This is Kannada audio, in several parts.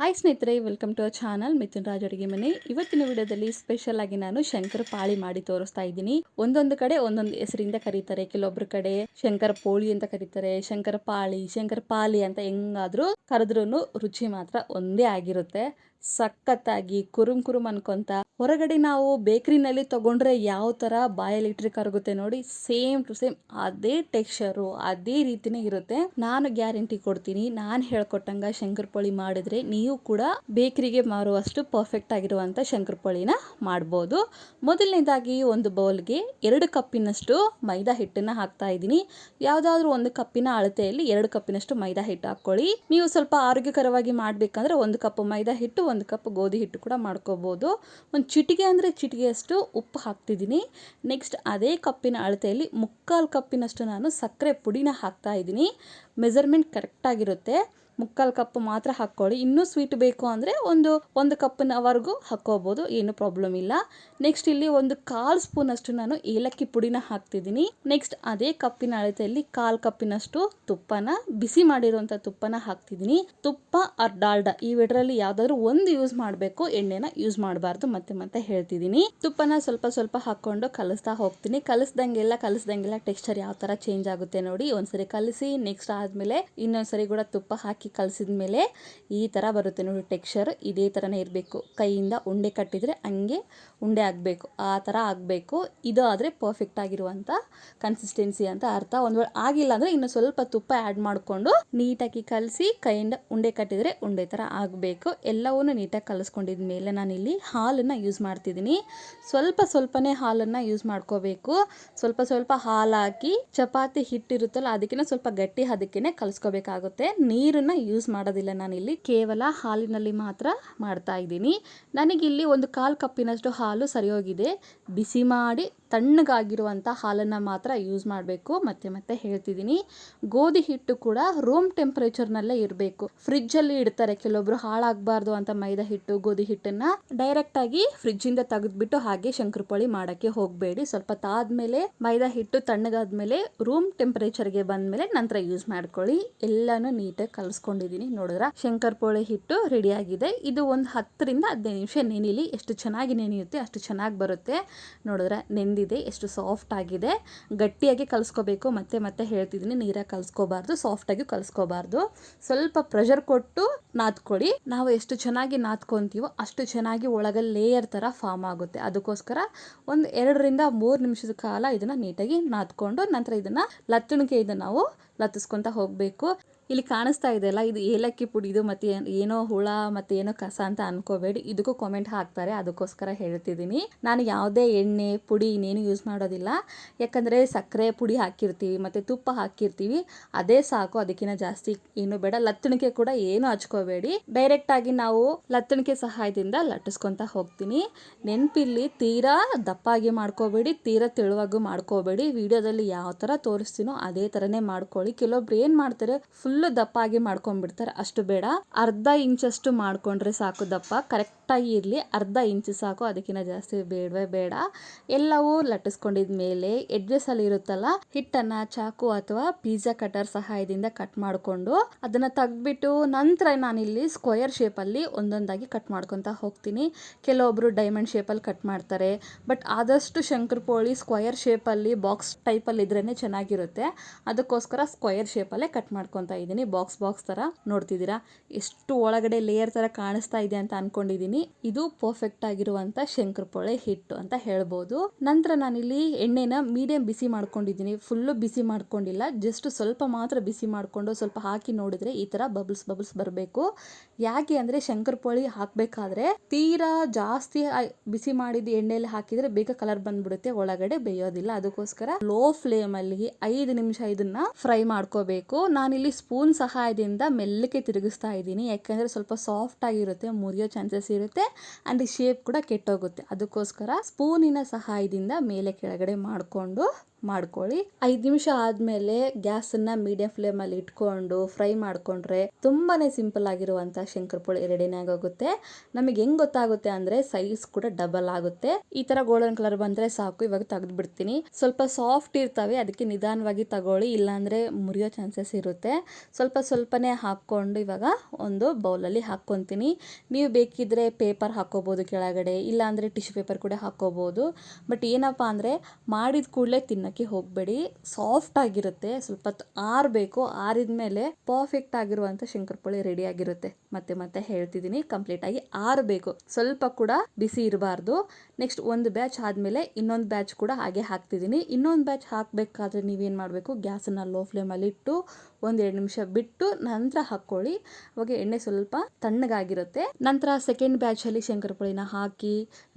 ಹಾಯ್ ಸ್ನೇಹಿತರೆ welcome to our channel Mithun Raj ಅಡುಗೆ ಮನೆ. ಇವತ್ತಿನ ವಿಡಿಯೋದಲ್ಲಿ ಸ್ಪೆಷಲ್ ಆಗಿ ನಾನು ಶಂಕರ ಪಾಳಿ ಮಾಡಿ ತೋರಿಸ್ತಾ ಇದ್ದೀನಿ. ಒಂದೊಂದು ಕಡೆ ಒಂದೊಂದು ಹೆಸರಿಂದ ಕರೀತಾರೆ. ಕೆಲವೊಬ್ಬರ ಕಡೆ ಶಂಕರ ಪೋಳಿ ಅಂತ ಕರೀತಾರೆ, ಶಂಕರ ಪಾಳಿ, ಶಂಕರ ಪಾಲಿ ಅಂತ ಹೆಂಗಾದ್ರೂ ಕರೆದ್ರೂ ರುಚಿ ಮಾತ್ರ ಒಂದೇ ಆಗಿರುತ್ತೆ. ಸಖತ್ತಾಗಿ ಕುರುಮ್ ಕುರುಮ್ ಅನ್ಕೊಂತ ಹೊರಗಡೆ ನಾವು ಬೇಕ್ರಿನಲ್ಲಿ ತಗೊಂಡ್ರೆ ಯಾವ ತರ ಬಾಯಲ್ಲಿ ಕರಗುತ್ತೆ ನೋಡಿ, ಸೇಮ್ ಟು ಸೇಮ್ ಅದೇ ಟೆಕ್ಸ್ಚರು, ಅದೇ ರೀತಿನೇ ಇರುತ್ತೆ. ನಾನು ಗ್ಯಾರಂಟಿ ಕೊಡ್ತೀನಿ, ನಾನು ಹೇಳ್ಕೊಟ್ಟಂಗ ಶಂಕರ್ಪೊಳಿ ಮಾಡಿದ್ರೆ ನೀವು ಕೂಡ ಬೇಕರಿಗೆ ಮಾರುವಷ್ಟು ಪರ್ಫೆಕ್ಟ್ ಆಗಿರುವಂಥ ಶಂಕರ್ಪೊಳಿನ ಮಾಡ್ಬೋದು. ಮೊದಲನೇದಾಗಿ ಒಂದು ಬೌಲ್ಗೆ ಎರಡು ಕಪ್ಪಿನಷ್ಟು ಮೈದಾ ಹಿಟ್ಟನ್ನ ಹಾಕ್ತಾ ಇದ್ದೀನಿ. ಯಾವುದಾದ್ರೂ ಒಂದು ಕಪ್ಪಿನ ಅಳತೆಯಲ್ಲಿ ಎರಡು ಕಪ್ಪಿನಷ್ಟು ಮೈದಾ ಹಿಟ್ಟು ಹಾಕ್ಕೊಳ್ಳಿ. ನೀವು ಸ್ವಲ್ಪ ಆರೋಗ್ಯಕರವಾಗಿ ಮಾಡಬೇಕಂದ್ರೆ ಒಂದು ಕಪ್ ಮೈದಾ ಹಿಟ್ಟು ಒಂದು ಕಪ್ ಗೋಧಿ ಹಿಟ್ಟು ಕೂಡ ಮಾಡ್ಕೋಬೋದು. ಒಂದು ಚಿಟಿಗೆ ಅಂದರೆ ಚಿಟಿಗೆಯಷ್ಟು ಉಪ್ಪು ಹಾಕ್ತಿದ್ದೀನಿ. ನೆಕ್ಸ್ಟ್ ಅದೇ ಕಪ್ಪಿನ ಅಳತೆಯಲ್ಲಿ ಮುಕ್ಕಾಲು ಕಪ್ಪಿನಷ್ಟು ನಾನು ಸಕ್ಕರೆ ಪುಡಿನ ಹಾಕ್ತಾ ಇದ್ದೀನಿ. ಮೆಜರ್ಮೆಂಟ್ ಕರೆಕ್ಟಾಗಿರುತ್ತೆ ಮುಕ್ಕಾಲು ಕಪ್ ಮಾತ್ರ ಹಾಕ್ಕೊಳ್ಳಿ. ಇನ್ನೂ ಸ್ವೀಟ್ ಬೇಕು ಅಂದರೆ ಒಂದು ಒಂದು ಕಪ್ಪಿನವರೆಗೂ ಹಾಕ್ಕೋಬೋದು. ಏನು ಪ್ರಾಬ್ಲಮ್ ಇಲ್ಲ. ನೆಕ್ಸ್ಟ್ ಇಲ್ಲಿ ಒಂದು ಕಾಲು ಸ್ಪೂನಷ್ಟು ನಾನು ಏಲಕ್ಕಿ ಪುಡಿನ ಹಾಕ್ತಿದ್ದೀನಿ. ನೆಕ್ಸ್ಟ್ ಅದೇ ಕಪ್ಪಿನ ಅಳತೆಯಲ್ಲಿ ಕಾಲು ಕಪ್ಪಿನಷ್ಟು ತುಪ್ಪನ, ಬಿಸಿ ಮಾಡಿರುವಂಥ ತುಪ್ಪನ ಹಾಕ್ತಿದ್ದೀನಿ. ತುಪ್ಪ ಆರ್ ಈ ಇವೆರಡರಲ್ಲಿ ಯಾವುದಾದ್ರೂ ಒಂದು ಯೂಸ್ ಮಾಡಬೇಕು. ಎಣ್ಣೆನ ಯೂಸ್ ಮಾಡಬಾರ್ದು. ಮತ್ತೆ ಮತ್ತೆ ಹೇಳ್ತಿದ್ದೀನಿ. ತುಪ್ಪನ ಸ್ವಲ್ಪ ಸ್ವಲ್ಪ ಹಾಕ್ಕೊಂಡು ಕಲಿಸ್ತಾ ಹೋಗ್ತೀನಿ. ಕಲಿಸ್ದಂಗೆಲ್ಲ ಕಲಿಸ್ದಂಗೆಲ್ಲ ಟೆಕ್ಸ್ಚರ್ ಯಾವ ಥರ ಚೇಂಜ್ ಆಗುತ್ತೆ ನೋಡಿ. ಒಂದ್ಸರಿ ಕಲಿಸಿ ನೆಕ್ಸ್ಟ್ ಆದಮೇಲೆ ಇನ್ನೊಂದ್ಸರಿ ಕೂಡ ತುಪ್ಪ ಹಾಕಿ ಕಲಸಿದ ಮೇಲೆ ಈ ಥರ ಬರುತ್ತೆ ನೋಡಿ ಟೆಕ್ಸ್ಚರ್, ಇದೇ ಥರನೇ ಇರಬೇಕು. ಕೈಯಿಂದ ಉಂಡೆ ಕಟ್ಟಿದರೆ ಹಂಗೆ ಉಂಡೆ ಆಗಬೇಕು, ಆ ಥರ ಆಗಬೇಕು. ಇದು ಆದರೆ ಪರ್ಫೆಕ್ಟ್ ಆಗಿರುವಂಥ ಕನ್ಸಿಸ್ಟೆನ್ಸಿ ಅಂತ ಅರ್ಥ. ಒಂದು ವೇಳೆ ಆಗಿಲ್ಲ ಅಂದರೆ ಇನ್ನು ಸ್ವಲ್ಪ ತುಪ್ಪ ಆ್ಯಡ್ ಮಾಡಿಕೊಂಡು ನೀಟಾಗಿ ಕಲಸಿ ಕೈಯಿಂದ ಉಂಡೆ ಕಟ್ಟಿದರೆ ಉಂಡೆ ಥರ ಆಗಬೇಕು. ಎಲ್ಲವನ್ನು ನೀಟಾಗಿ ಕಲಿಸ್ಕೊಂಡಿದ ಮೇಲೆ ನಾನಿಲ್ಲಿ ಹಾಲನ್ನು ಯೂಸ್ ಮಾಡ್ತಿದ್ದೀನಿ. ಸ್ವಲ್ಪ ಸ್ವಲ್ಪನೇ ಹಾಲನ್ನು ಯೂಸ್ ಮಾಡ್ಕೋಬೇಕು. ಸ್ವಲ್ಪ ಸ್ವಲ್ಪ ಹಾಲು ಹಾಕಿ ಚಪಾತಿ ಹಿಟ್ಟಿರುತ್ತಲ್ಲ ಅದಕ್ಕಿಂತ ಸ್ವಲ್ಪ ಗಟ್ಟಿ ಅದಕ್ಕೇ ಕಲಿಸ್ಕೋಬೇಕಾಗುತ್ತೆ. ನೀರನ್ನು ಯೂಸ್ ಮಾಡೋದಿಲ್ಲ ನಾನಿಲ್ಲಿ ಕೇವಲ ಹಾಲಿನಲ್ಲಿ ಮಾತ್ರ ಮಾಡ್ತಾ ಇದ್ದೀನಿ. ನನಗಿಲ್ಲಿ ಒಂದು ಕಾಲು ಕಪ್ಪಿನಷ್ಟು ಹಾಲು ಸರಿಯೋಗಿದೆ. ಬಿಸಿ ಮಾಡಿ ತಣ್ಣಗಾಗಿರುವಂಥ ಹಾಲನ್ನು ಮಾತ್ರ ಯೂಸ್ ಮಾಡಬೇಕು. ಮತ್ತೆ ಮತ್ತೆ ಹೇಳ್ತಿದ್ದೀನಿ, ಗೋಧಿ ಹಿಟ್ಟು ಕೂಡ ರೂಮ್ ಟೆಂಪ್ರೇಚರ್ನಲ್ಲೇ ಇರಬೇಕು. ಫ್ರಿಜ್ಜಲ್ಲಿ ಇಡ್ತಾರೆ ಕೆಲವೊಬ್ರು, ಹಾಳಾಗಬಾರ್ದು ಅಂತ ಮೈದಾ ಹಿಟ್ಟು, ಗೋಧಿ ಹಿಟ್ಟನ್ನು ಡೈರೆಕ್ಟಾಗಿ ಫ್ರಿಜ್ಜಿಂದ ತೆಗೆದ್ಬಿಟ್ಟು ಹಾಗೆ ಶಂಕರಪೊಳಿ ಮಾಡೋಕ್ಕೆ ಹೋಗಬೇಡಿ. ಸ್ವಲ್ಪ ತಾದ್ಮೇಲೆ, ಮೈದಾ ಹಿಟ್ಟು ತಣ್ಣಗಾದ್ಮೇಲೆ ರೂಮ್ ಟೆಂಪ್ರೇಚರ್ಗೆ ಬಂದಮೇಲೆ ನಂತರ ಯೂಸ್ ಮಾಡ್ಕೊಳ್ಳಿ. ಎಲ್ಲನೂ ನೀಟಾಗಿ ಕಲಿಸ್ಕೊಂಡಿದ್ದೀನಿ ನೋಡಿದ್ರ? ಶಂಕರಪೊಳಿ ಹಿಟ್ಟು ರೆಡಿ ಆಗಿದೆ. ಇದು ಒಂದು ಹತ್ತರಿಂದ ಹದಿನೈದು ನಿಮಿಷ ನೆನಿಲಿ. ಎಷ್ಟು ಚೆನ್ನಾಗಿ ನೆನೆಯುತ್ತೆ ಅಷ್ಟು ಚೆನ್ನಾಗಿ ಬರುತ್ತೆ ನೋಡಿದ್ರೆ? ನೆಂದಿದೆ ಎಷ್ಟು ಸಾಫ್ಟ್ ಆಗಿದೆ. ಗಟ್ಟಿಯಾಗಿ ಕಲಿಸ್ಕೋಬೇಕು, ಮತ್ತೆ ಮತ್ತೆ ಹೇಳ್ತಿದ್ದೀನಿ, ನೀರಾಗಿ ಕಲಿಸ್ಕೋಬಾರ್ದು ಸಾಫ್ಟಾಗಿ ಕಲಿಸ್ಕೋಬಾರ್ದು. ಸ್ವಲ್ಪ ಪ್ರೆಷರ್ ಕೊಟ್ಟು ನಾದ್ಕೊಳ್ಳಿ. ನಾವು ಎಷ್ಟು ಚೆನ್ನಾಗಿ ನಾದ್ಕೊತೀವೋ ಅಷ್ಟು ಚೆನ್ನಾಗಿ ಒಳಗೆ ಲೇಯರ್ ಥರ ಫಾರ್ಮ್ ಆಗುತ್ತೆ. ಅದಕ್ಕೋಸ್ಕರ ಒಂದು ಎರಡರಿಂದ ಮೂರು ನಿಮಿಷದ ಕಾಲ ಇದನ್ನು ನೀಟಾಗಿ ನಾದ್ಕೊಂಡು ನಂತರ ಇದನ್ನು ಲತ್ತಣಿಕೆ ಇದನ್ನು ನಾವು ಲತ್ತಿಸ್ಕೊತ ಹೋಗಬೇಕು. ಇಲ್ಲಿ ಕಾಣಿಸ್ತಾ ಇದೆಯಲ್ಲ ಇದು ಏಲಕ್ಕಿ ಪುಡಿ, ಇದು ಮತ್ತು ಏನೋ ಹುಳ ಮತ್ತು ಏನೋ ಕಸ ಅಂತ ಅನ್ಕೋಬೇಡಿ. ಇದಕ್ಕೂ ಕಾಮೆಂಟ್ ಹಾಕ್ತಾರೆ, ಅದಕ್ಕೋಸ್ಕರ ಹೇಳ್ತಿದ್ದೀನಿ. ನಾನು ಯಾವುದೇ ಎಣ್ಣೆ, ಪುಡಿ ಇನ್ನೇನು ಯೂಸ್ ಮಾಡೋದಿಲ್ಲ. ಯಾಕಂದರೆ ಸಕ್ಕರೆ ಪುಡಿ ಹಾಕಿರ್ತೀವಿ, ಮತ್ತು ತುಪ್ಪ ಹಾಕಿರ್ತೀವಿ, ಅದೇ ಸಾಕು ಅದಕ್ಕಿಂತ ಜಾಸ್ತಿ ಏನು ಬೇಡ. ಲತ್ತಣಿಕೆ ಕೂಡ ಏನು ಹಚ್ಕೋಬೇಡಿ. ಡೈರೆಕ್ಟಾಗಿ ನಾವು ಲತ್ತಣಿಕೆ ಸಹಾಯದಿಂದ ಲಟ್ಟಿಸ್ಕೊತ ಹೋಗ್ತೀನಿ. ನೆನಪಿಲ್ಲಿ ತೀರಾ ದಪ್ಪಾಗಿ ಮಾಡ್ಕೋಬೇಡಿ, ತೀರಾ ತೆಳುವಾಗೂ ಮಾಡ್ಕೋಬೇಡಿ. ವಿಡಿಯೋದಲ್ಲಿ ಯಾವ ಥರ ತೋರಿಸ್ತೀನೋ ಅದೇ ಥರನೇ ಮಾಡ್ಕೊಳ್ಳಿ. ಕೆಲವೊಬ್ರು ಏನು ಮಾಡ್ತಾರೆ ಫುಲ್ಲು ದಪ್ಪಾಗಿ ಮಾಡ್ಕೊಂಡ್ಬಿಡ್ತಾರೆ. ಅಷ್ಟು ಬೇಡ. ಅರ್ಧ ಇಂಚಷ್ಟು ಮಾಡ್ಕೊಂಡ್ರೆ ಸಾಕು ದಪ್ಪ. ಕರೆಕ್ಟಾಗಿ ಇರಲಿ. ಅರ್ಧ ಇಂಚು ಸಾಕು. ಅದಕ್ಕಿಂತ ಜಾಸ್ತಿ ಬೇಡವೇ ಬೇಡ. ಎಲ್ಲವೂ ಲಟ್ಟಿಸ್ಕೊಂಡಿದ ಮೇಲೆ ಎಡ್ಜಸ್ಸಲ್ಲಿ ಇರುತ್ತಲ್ಲ, ಹಿಟ್ಟನ್ನು ಚಾಕು ಅಥವಾ ಪಿಜ್ಜಾ ಕಟರ್ ಸಹಾಯದಿಂದ ಕಟ್ ಮಾಡಿಕೊಂಡು ಅದನ್ನು ತೆಗ್ದ್ಬಿಟ್ಟು ನಂತರ ನಾನಿಲ್ಲಿ ಸ್ಕ್ವಯರ್ ಶೇಪಲ್ಲಿ ಒಂದೊಂದಾಗಿ ಕಟ್ ಮಾಡ್ಕೊತಾ ಹೋಗ್ತೀನಿ. ಕೆಲವೊಬ್ರು ಡೈಮಂಡ್ ಶೇಪಲ್ಲಿ ಕಟ್ ಮಾಡ್ತಾರೆ. ಬಟ್ ಆದಷ್ಟು ಶಂಕರಪೋಳಿ ಸ್ಕ್ವಯರ್ ಶೇಪಲ್ಲಿ ಬಾಕ್ಸ್ ಟೈಪಲ್ಲಿ ಇದ್ರೇ ಚೆನ್ನಾಗಿರುತ್ತೆ. ಅದಕ್ಕೋಸ್ಕರ ಸ್ಕ್ವಯರ್ ಶೇಪಲ್ಲೇ ಕಟ್ ಮಾಡ್ಕೊತಾ ಇದ್ದೀನಿ. ಬಾಕ್ಸ್ ಬಾಕ್ಸ್ ಥರ ನೋಡ್ತಿದ್ದೀರಾ. ಎಷ್ಟು ಒಳಗಡೆ ಲೇಯರ್ ಥರ ಕಾಣಿಸ್ತಾ ಇದೆ ಅಂತ ಅನ್ಕೊಂಡಿದ್ದೀನಿ ಇದು ಪರ್ಫೆಕ್ಟ್ ಆಗಿರುವಂಥ ಶಂಕರಪೊಳೆ ಹಿಟ್ಟು ಅಂತ ಹೇಳ್ಬೋದು. ನಂತರ ನಾನಿಲ್ಲಿ ಎಣ್ಣೆನ ಮೀಡಿಯಂ ಬಿಸಿ ಮಾಡ್ಕೊಂಡಿದ್ದೀನಿ ಫುಲ್ಲು ಬಿಸಿ ಮಾಡ್ಕೊಂಡಿಲ್ಲ. ಜಸ್ಟ್ ಸ್ವಲ್ಪ ಮಾತ್ರ ಬಿಸಿ ಮಾಡಿಕೊಂಡು ಸ್ವಲ್ಪ ಹಾಕಿ ನೋಡಿದ್ರೆ ಈ ಥರ ಬಬಲ್ಸ್ ಬಬಲ್ಸ್ ಬರಬೇಕು. ಯಾಕೆ ಅಂದರೆ ಶಂಕರ್ಪೊಳಿ ಹಾಕಬೇಕಾದ್ರೆ ತೀರಾ ಜಾಸ್ತಿ ಬಿಸಿ ಮಾಡಿದ ಎಣ್ಣೆಯಲ್ಲಿ ಹಾಕಿದರೆ ಬೇಗ ಕಲರ್ ಬಂದ್ಬಿಡುತ್ತೆ. ಒಳಗಡೆ ಬೇಯೋದಿಲ್ಲ. ಅದಕ್ಕೋಸ್ಕರ ಲೋ ಫ್ಲೇಮಲ್ಲಿ ಐದು ನಿಮಿಷ ಇದನ್ನ ಫ್ರೈ ಮಾಡ್ಕೋಬೇಕು. ನಾನಿಲ್ಲಿ ಸ್ಪೂನ್ ಸಹಾಯದಿಂದ ಮೆಲ್ಲಕ್ಕೆ ತಿರುಗಿಸ್ತಾ ಇದ್ದೀನಿ. ಯಾಕೆಂದರೆ ಸ್ವಲ್ಪ ಸಾಫ್ಟ್ ಆಗಿರುತ್ತೆ, ಮುರಿಯೋ ಚಾನ್ಸಸ್ ಇರುತ್ತೆ ಆ್ಯಂಡ್ ಶೇಪ್ ಕೂಡ ಕೆಟ್ಟೋಗುತ್ತೆ. ಅದಕ್ಕೋಸ್ಕರ ಸ್ಪೂನಿನ ಸಹಾಯದಿಂದ ಮೇಲೆ ಕೆಳಗಡೆ ಮಾಡಿಕೊಂಡು, ಮಾಡ್ಕೊಳ್ಳಿ. ಐದು ನಿಮಿಷ ಆದಮೇಲೆ ಗ್ಯಾಸನ್ನು ಮೀಡಿಯಂ ಫ್ಲೇಮಲ್ಲಿ ಇಟ್ಕೊಂಡು ಫ್ರೈ ಮಾಡಿಕೊಂಡ್ರೆ ತುಂಬಾನೇ ಸಿಂಪಲ್ ಆಗಿರುವಂಥ ಶಂಕರಪೋಳಿ ರೆಡಿನೇ ಆಗೋಗುತ್ತೆ. ನಮಗೆ ಹೆಂಗ್ ಗೊತ್ತಾಗುತ್ತೆ ಅಂದರೆ ಸೈಜ್ ಕೂಡ ಡಬಲ್ ಆಗುತ್ತೆ. ಈ ಥರ ಗೋಲ್ಡನ್ ಕಲರ್ ಬಂದರೆ ಸಾಕು, ಇವಾಗ ತೆಗೆದು ಬಿಡ್ತೀನಿ. ಸ್ವಲ್ಪ ಸಾಫ್ಟ್ ಇರ್ತವೆ, ಅದಕ್ಕೆ ನಿಧಾನವಾಗಿ ತಗೊಳ್ಳಿ. ಇಲ್ಲಾಂದರೆ ಮುರಿಯೋ ಚಾನ್ಸಸ್ ಇರುತ್ತೆ. ಸ್ವಲ್ಪ ಸ್ವಲ್ಪನೇ ಹಾಕ್ಕೊಂಡು ಇವಾಗ ಒಂದು ಬೌಲಲ್ಲಿ ಹಾಕ್ಕೊತೀನಿ. ನೀವು ಬೇಕಿದ್ದರೆ ಪೇಪರ್ ಹಾಕ್ಕೋಬೋದು ಕೆಳಗಡೆ, ಇಲ್ಲಾಂದರೆ ಟಿಶ್ಯೂ ಪೇಪರ್ ಕೂಡ ಹಾಕ್ಕೋಬೋದು. ಬಟ್ ಏನಪ್ಪ ಅಂದರೆ ಮಾಡಿದ ಕೂಡಲೇ ತಿನ್ನೋಕ್ಕೆ ಹೋಗಬೇಡಿ. ಸಾಫ್ಟ್ ಆಗಿರುತ್ತೆ, ಸ್ವಲ್ಪ ಆರಬೇಕು, ಆರಿದ ಮೇಲೆ ಪರ್ಫೆಕ್ಟ್ ಆಗಿರುವಂಥ ಶಂಕರ್ಪೊಳಿ ರೆಡಿ ಆಗಿರುತ್ತೆ. ಮತ್ತೆ ಮತ್ತೆ ಹೇಳ್ತಿದ್ದೀನಿ, ಕಂಪ್ಲೀಟ್ ಆಗಿ ಆರಬೇಕು. ಸ್ವಲ್ಪ ಕೂಡ ಬಿಸಿ ಇರಬಾರ್ದು. ನೆಕ್ಸ್ಟ್ ಒಂದು ಬ್ಯಾಚ್ ಆದಮೇಲೆ ಇನ್ನೊಂದು ಬ್ಯಾಚ್ ಕೂಡ ಹಾಗೆ ಹಾಕ್ತಿದ್ದೀನಿ. ಇನ್ನೊಂದು ಬ್ಯಾಚ್ ಹಾಕಬೇಕಾದ್ರೆ ನೀವೇನು ಮಾಡಬೇಕು, ಗ್ಯಾಸನ್ನು ಲೋ ಫ್ಲೇಮಲ್ಲಿ ಇಟ್ಟು ಒಂದು ಎರಡು ನಿಮಿಷ ಬಿಟ್ಟು ನಂತರ ಹಾಕ್ಕೊಳ್ಳಿ. ಅವಾಗ ಎಣ್ಣೆ ಸ್ವಲ್ಪ ತಣ್ಣಗಾಗಿರುತ್ತೆ. ನಂತರ ಸೆಕೆಂಡ್ ಬ್ಯಾಚಲ್ಲಿ ಶಂಕರಪೊಳಿನ ಹಾಕಿ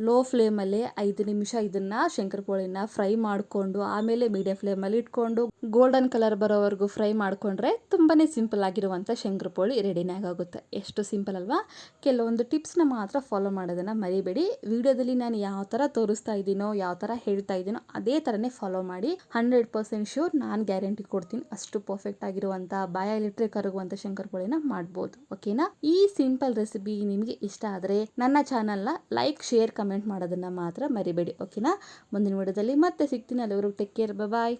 ಲೋ ಫ್ಲೇಮಲ್ಲಿ ಐದು ನಿಮಿಷ ಇದನ್ನ ಶಂಕರಪೊಳಿನ ಫ್ರೈ ಮಾಡಿಕೊಂಡು, ಆಮೇಲೆ ಮೀಡಿಯಂ ಫ್ಲೇಮಲ್ಲಿ ಇಟ್ಕೊಂಡು ಗೋಲ್ಡನ್ ಕಲರ್ ಬರೋವರೆಗೂ ಫ್ರೈ ಮಾಡಿಕೊಂಡ್ರೆ ತುಂಬಾನೇ ಸಿಂಪಲ್ ಆಗಿರುವಂಥ ಶಂಕರಪೊಳಿ ರೆಡಿನೇ ಆಗುತ್ತೆ. ಎಷ್ಟು ಸಿಂಪಲ್ ಅಲ್ವಾ? ಕೆಲವೊಂದು ಟಿಪ್ಸ್ನ ಮಾತ್ರ ಫಾಲೋ ಮಾಡೋದನ್ನು ಮರಿಬೇಡಿ. ವಿಡಿಯೋದಲ್ಲಿ ನಾನು ಯಾವ ಥರ ತೋರಿಸ್ತಾ ಇದ್ದೀನೋ, ಯಾವ ಥರ ಹೇಳ್ತಾ ಇದ್ದೀನೋ, ಅದೇ ಥರನೇ ಫಾಲೋ ಮಾಡಿ. ಹಂಡ್ರೆಡ್ ಪರ್ಸೆಂಟ್ ಶೂರ್ ನಾನು ಗ್ಯಾರಂಟಿ ಕೊಡ್ತೀನಿ. ಅಷ್ಟು ಪರ್ಫೆಕ್ಟ್ ಆಗಿರುವಂಥ ಬಾಯಲ್ಲಿಟ್ಟರೆ ಕರಗುವಂಥ ಶಂಕರಪೋಳಿನ ಮಾಡ್ಬೋದು, ಓಕೆನಾ? ಈ ಸಿಂಪಲ್ ರೆಸಿಪಿ ನಿಮಗೆ ಇಷ್ಟ ಆದರೆ ನನ್ನ ಚಾನಲ್ನ ಲೈಕ್, ಶೇರ್, ಕಮೆಂಟ್ ಮಾಡೋದನ್ನ ಮಾತ್ರ ಮರಿಬೇಡಿ, ಓಕೆನಾ? ಮುಂದಿನ ವಿಡಿಯೋದಲ್ಲಿ ಮತ್ತೆ ಸಿಗ್ತೀನಿ. ಅಲ್ಲಿವರೆಗೂ ಟೇಕ್ ಕೇರ್. ಬಾಯ್.